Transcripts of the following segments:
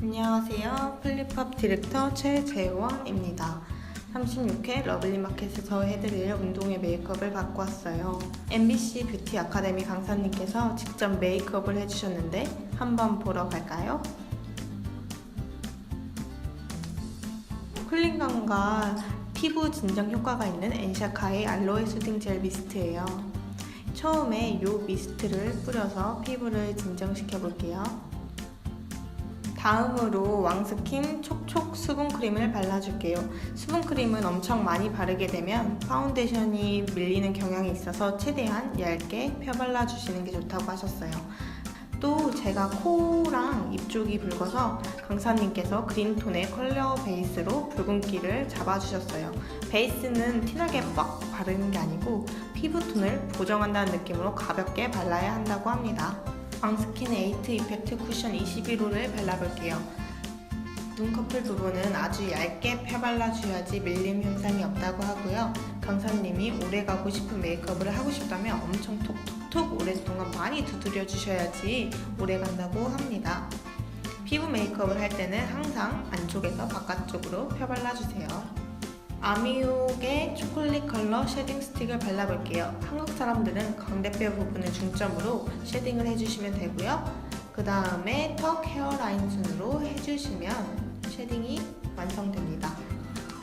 안녕하세요. 플립팝 디렉터 최재원입니다. 36회 러블리마켓에서 해드릴 운동회 메이크업을 왔어요. MBC 뷰티 아카데미 강사님께서 직접 메이크업을 해주셨는데 한번 보러 갈까요? 쿨링감과 피부 진정 효과가 있는 엔샤카의 알로에 수딩 젤 미스트예요. 처음에 이 미스트를 뿌려서 피부를 진정시켜 볼게요. 다음으로 왕스킨 촉촉 수분크림을 발라줄게요. 수분크림은 엄청 많이 바르게 되면 파운데이션이 밀리는 경향이 있어서 최대한 얇게 펴발라주시는 게 좋다고 하셨어요. 또 제가 코랑 입 쪽이 붉어서 강사님께서 그린톤의 컬러 베이스로 붉은기를 잡아주셨어요. 베이스는 티나게 빡 바르는 게 아니고 피부톤을 보정한다는 느낌으로 가볍게 발라야 한다고 합니다. 왕스킨 에이트 이펙트 쿠션 21호를 발라볼게요. 눈꺼풀 부분은 아주 얇게 펴발라줘야지 밀림 현상이 없다고 하고요. 강사님이 오래 가고 싶은 메이크업을 하고 싶다면 엄청 톡톡톡 오랫동안 많이 두드려 주셔야지 오래 간다고 합니다. 피부 메이크업을 할 때는 항상 안쪽에서 바깥쪽으로 펴발라주세요. 아미옥의 초콜릿 컬러 쉐딩 스틱을 발라볼게요. 한국 사람들은 광대뼈 부분을 중점으로 쉐딩을 해주시면 되고요. 그 다음에 턱 헤어라인 순으로 해주시면 쉐딩이 완성됩니다.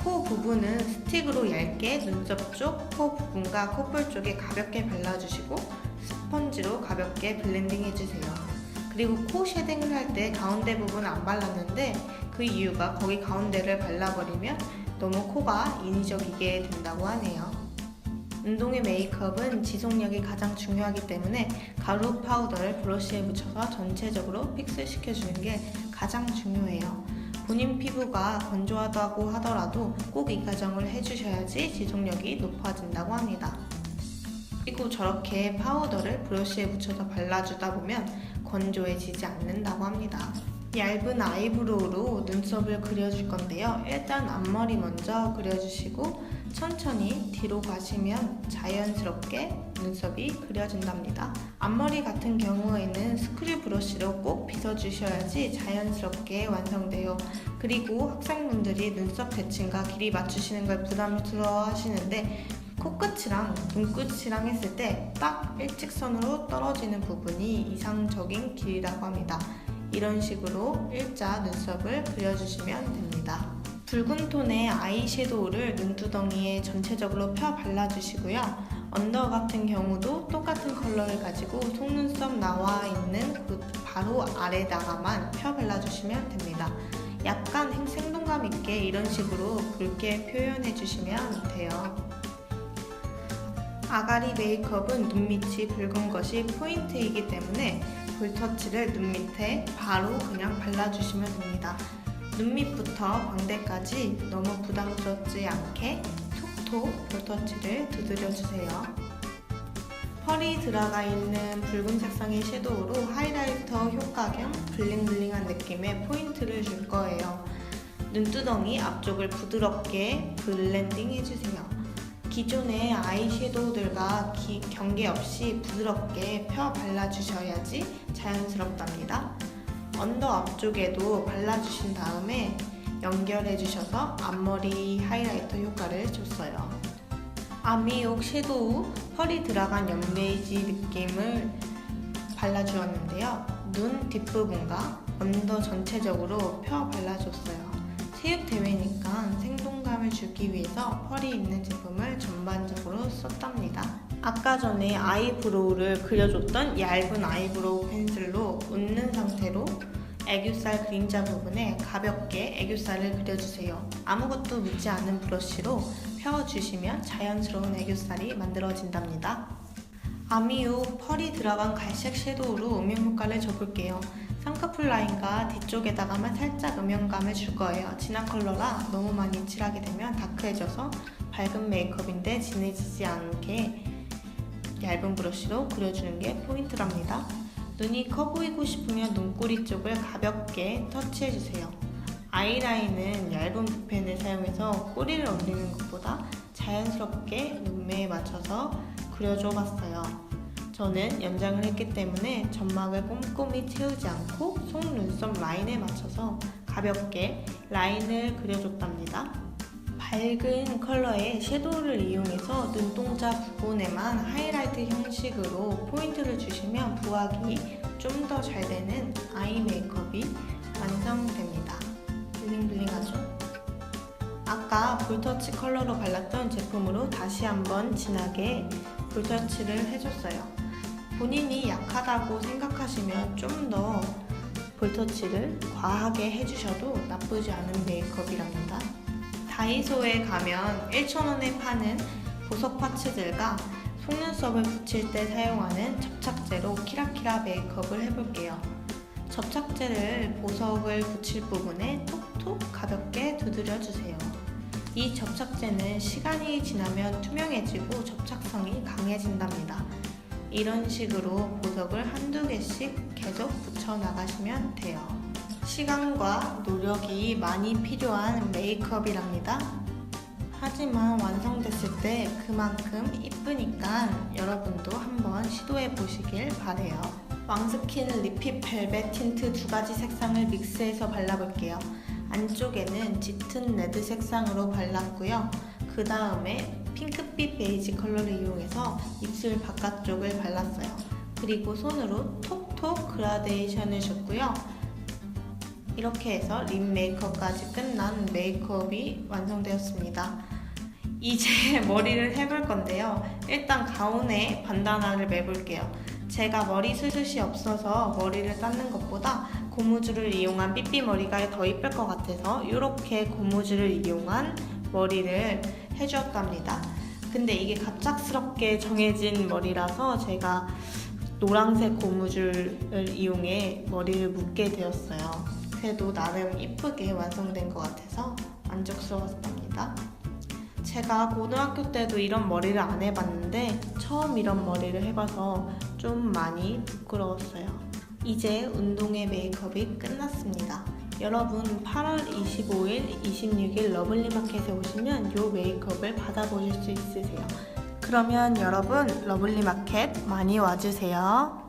코 부분은 스틱으로 얇게 눈썹 쪽, 코 부분과 콧볼 쪽에 가볍게 발라주시고 스펀지로 가볍게 블렌딩 해주세요. 그리고 코 쉐딩을 할 때 가운데 부분 안 발랐는데 그 이유가 거기 가운데를 발라버리면 너무 코가 인위적이게 된다고 하네요. 운동의 메이크업은 지속력이 가장 중요하기 때문에 가루 파우더를 브러쉬에 묻혀서 전체적으로 픽스시켜주는 게 가장 중요해요. 본인 피부가 건조하다고 하더라도 꼭 이 과정을 해주셔야지 지속력이 높아진다고 합니다. 그리고 저렇게 파우더를 브러쉬에 묻혀서 발라주다 보면 건조해지지 않는다고 합니다. 얇은 아이브로우로 눈썹을 그려줄 건데요. 일단 앞머리 먼저 그려주시고 천천히 뒤로 가시면 자연스럽게 눈썹이 그려진답니다. 앞머리 같은 경우에는 스크류 브러쉬로 꼭 빗어주셔야지 자연스럽게 완성돼요. 그리고 학생분들이 눈썹 대칭과 길이 맞추시는 걸 부담스러워 하시는데 코끝이랑 눈끝이랑 했을 때 딱 일직선으로 떨어지는 부분이 이상적인 길이라고 합니다. 이런 식으로 일자 눈썹을 그려주시면 됩니다. 붉은 톤의 아이섀도우를 눈두덩이에 전체적으로 펴 발라주시고요. 언더 같은 경우도 똑같은 컬러를 가지고 속눈썹 나와 있는 그 바로 아래다가만 펴 발라주시면 됩니다. 약간 생동감 있게 이런 식으로 붉게 표현해 주시면 돼요. 아가리 메이크업은 눈밑이 붉은 것이 포인트이기 때문에 볼터치를 눈 밑에 바로 그냥 발라주시면 됩니다. 눈 밑부터 광대까지 너무 부담스럽지 않게 톡톡 볼터치를 두드려주세요. 펄이 들어가 있는 붉은 색상의 섀도우로 하이라이터 효과 겸 블링블링한 느낌의 포인트를 줄 거예요. 눈두덩이 앞쪽을 부드럽게 블렌딩 해주세요. 기존의 아이섀도우들과 기, 경계 없이 부드럽게 펴 발라주셔야지 자연스럽답니다. 언더 앞쪽에도 발라주신 다음에 연결해 주셔서 앞머리 하이라이터 효과를 줬어요. 아미옥 섀도우 펄이 들어간 연베이지 느낌을 발라주었는데요. 눈 뒷부분과 언더 전체적으로 펴 발라줬어요. 체육대회니까 생동감을 주기 위해서 펄이 있는 제품을 전반적으로 썼답니다. 아까 전에 아이브로우를 그려줬던 얇은 아이브로우 펜슬로 웃는 상태로 애교살 그림자 부분에 가볍게 애교살을 그려주세요. 아무것도 묻지 않은 브러쉬로 펴주시면 자연스러운 애교살이 만들어진답니다. 아미우 펄이 들어간 갈색 섀도우로 음영 효과를 줘볼게요. 쌍꺼풀 라인과 뒤쪽에다가만 살짝 음영감을 줄 거예요. 진한 컬러라 너무 많이 칠하게 되면 다크해져서 밝은 메이크업인데 진해지지 않게 얇은 브러쉬로 그려주는 게 포인트랍니다. 눈이 커 보이고 싶으면 눈꼬리 쪽을 가볍게 터치해주세요. 아이라인은 얇은 붓펜을 사용해서 꼬리를 올리는 것보다 자연스럽게 눈매에 맞춰서 그려줘 봤어요. 저는 연장을 했기 때문에 점막을 꼼꼼히 채우지 않고 속눈썹 라인에 맞춰서 가볍게 라인을 그려줬답니다. 밝은 컬러의 섀도우를 이용해서 눈동자 부분에만 하이라이트 형식으로 포인트를 주시면 부각이 좀 더 잘 되는 아이 메이크업이 완성됩니다. 블링블링하죠? 아까 볼터치 컬러로 발랐던 제품으로 다시 한번 진하게 볼터치를 해줬어요. 본인이 약하다고 생각하시면 좀 더 볼터치를 과하게 해주셔도 나쁘지 않은 메이크업이랍니다. 다이소에 가면 1,000원에 파는 보석 파츠들과 속눈썹을 붙일 때 사용하는 접착제로 키라키라 메이크업을 해볼게요. 접착제를 보석을 붙일 부분에 톡톡 가볍게 두드려주세요. 이 접착제는 시간이 지나면 투명해지고 접착성이 강해진답니다. 이런 식으로 보석을 한두 개씩 계속 붙여 나가시면 돼요. 시간과 노력이 많이 필요한 메이크업이랍니다. 하지만 완성됐을 때 그만큼 이쁘니까 여러분도 한번 시도해 보시길 바래요. 왕스킨 리핏 벨벳 틴트 두 가지 색상을 믹스해서 발라볼게요. 안쪽에는 짙은 레드 색상으로 발랐고요. 그 다음에 핑크빛 베이지 컬러를 이용해서 입술 바깥쪽을 발랐어요. 그리고 손으로 톡톡 그라데이션을 줬고요. 이렇게 해서 립 메이크업까지 끝난 메이크업이 완성되었습니다. 이제 머리를 해볼 건데요. 일단 가운에 반다나를 매볼게요. 제가 머리 숱이 없어서 머리를 쌓는 것보다 고무줄을 이용한 삐삐 머리가 더 이쁠 것 같아서 이렇게 고무줄을 이용한 머리를 해주었답니다. 근데 이게 갑작스럽게 정해진 머리라서 제가 노란색 고무줄을 이용해 머리를 묶게 되었어요. 그래도 나름 이쁘게 완성된 것 같아서 만족스러웠답니다. 제가 고등학교 때도 이런 머리를 안 해봤는데 처음 이런 머리를 해봐서 좀 많이 부끄러웠어요. 이제 운동회 메이크업이 끝났습니다. 여러분 8월 25일, 26일 러블리 마켓에 오시면 이 메이크업을 받아보실 수 있으세요. 그러면 여러분 러블리 마켓 많이 와주세요.